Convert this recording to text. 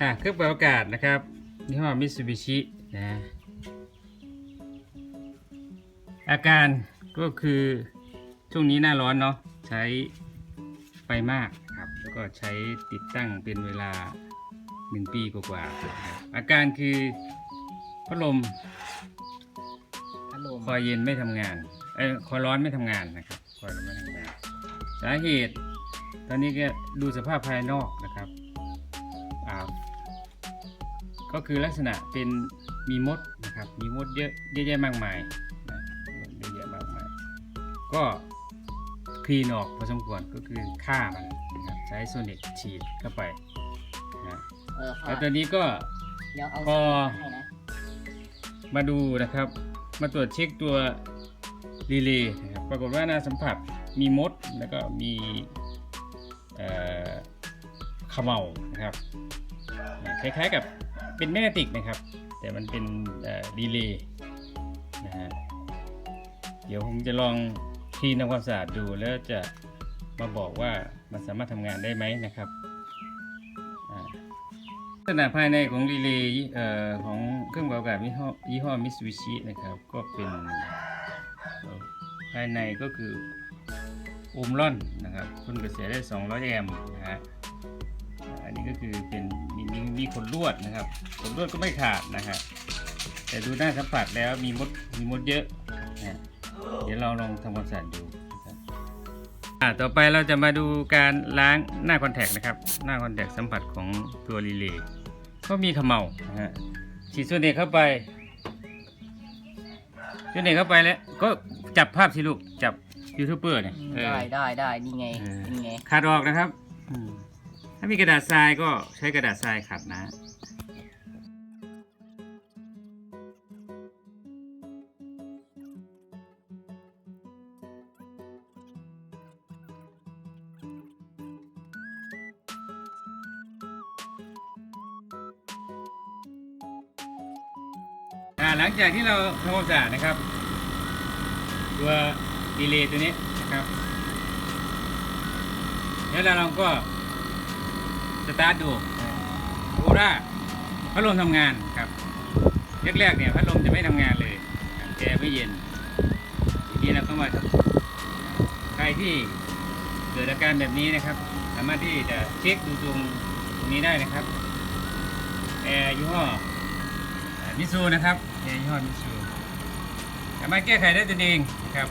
อะเครื่องปรับอากาศนะครับยี่ห้อมิตซูบิชินะอาการก็คือช่วงนี้หน้าร้อนเนาะใช้ไฟมากครับแล้วก็ใช้ติดตั้งเป็นเวลา 1 ปีกว่าๆนะครับอาการคือพัดลมพัดลมคอยเย็นไม่ทำงานเอ้ยคอยร้อนไม่ทำงานนะครับคอยร้อนไม่ทำงาน สาเหตุ ตอนนี้ก็ดูสภาพภายนอกนะครับอ่า ก็คือลักษณะเป็นมีมดนะครับมีมดเยอะเยอะแยะมากมายนะเยอะแยะมากมาย ก็คลีนออกพอสมควรก็คือฆ่ามันนะครับใช้โซนิกฉีดเข้าไปนะเออพ่อแล้วตอนนี้ก็เดี๋ยวเอาพอให้นะมาดูนะครับ มาตรวจเช็คตัวรีเลย์นะครับปรากฏว่าหน้าสัมผัสมีมดแล้วก็มีเอ่อเขมเมานะครับอ่าคล้ายๆกับ เป็นแมกเนติกนะครับ แต่มันเป็นรีเลย์นะฮะเดี๋ยวผมจะลองคลีนทำความสะอาดดูแล้วจะมาบอกว่ามันสามารถทำงานได้ไหมนะครับอ่าลักษณะภายในของรีเลย์ของเครื่องปรับอากาศยี่ห้อยี่ห้อมิตซูบิชินะครับ ก็เป็นภายในก็คือโอห์มลอนนะครับทนกระแสได้ 200 แอมป์นะฮะ นนี้ก็คือเป็นมีมีมีขนลวดนะครับขนลวดก็ไม่ขาดนะฮะแต่ดูหน้าสัมผัสแล้วมีมดมีมดเยอะนะเดี๋ยวเราลองทำความสะอาดดูนะครับอ่าต่อไปเราจะมาดูการล้างหน้าคอนแทคนะครับ หน้าคอนแทคสัมผัสของตัวรีเลย์ก็มีเขมเมานะฮะฉีดโซเนตเข้าไปโซเนตเข้าไปแล้วก็จับภาพสิลูกจับยูทูบเบอร์เนี่ยเออได้ได้ได้นี่ไงเออนี่ไงขัดออกนะครับอืม ถ้ามีกระดาษทรายก็ใช้กระดาษทรายขัดนะหลังจากที่เราทำความสะอาดนะครับ ตัวดีเลย์ตัวนี้นะครับ แล้วเราก็ สตาร์ทดูดูว่าพัดลมทำงานครับแรกๆเนี่ยพัดลมจะไม่ทำงานเลยแกไม่เย็นทีนี้เราก็มาใครที่เกิดอาการแบบนี้นะครับ สามารถที่จะเช็คดูตรงตรงนี้ได้นะครับแอร์ยี่ห้อมิซูนะครับแอร์ยี่ห้อมิซูสามารถแก้ไขได้ตนเองนะครับ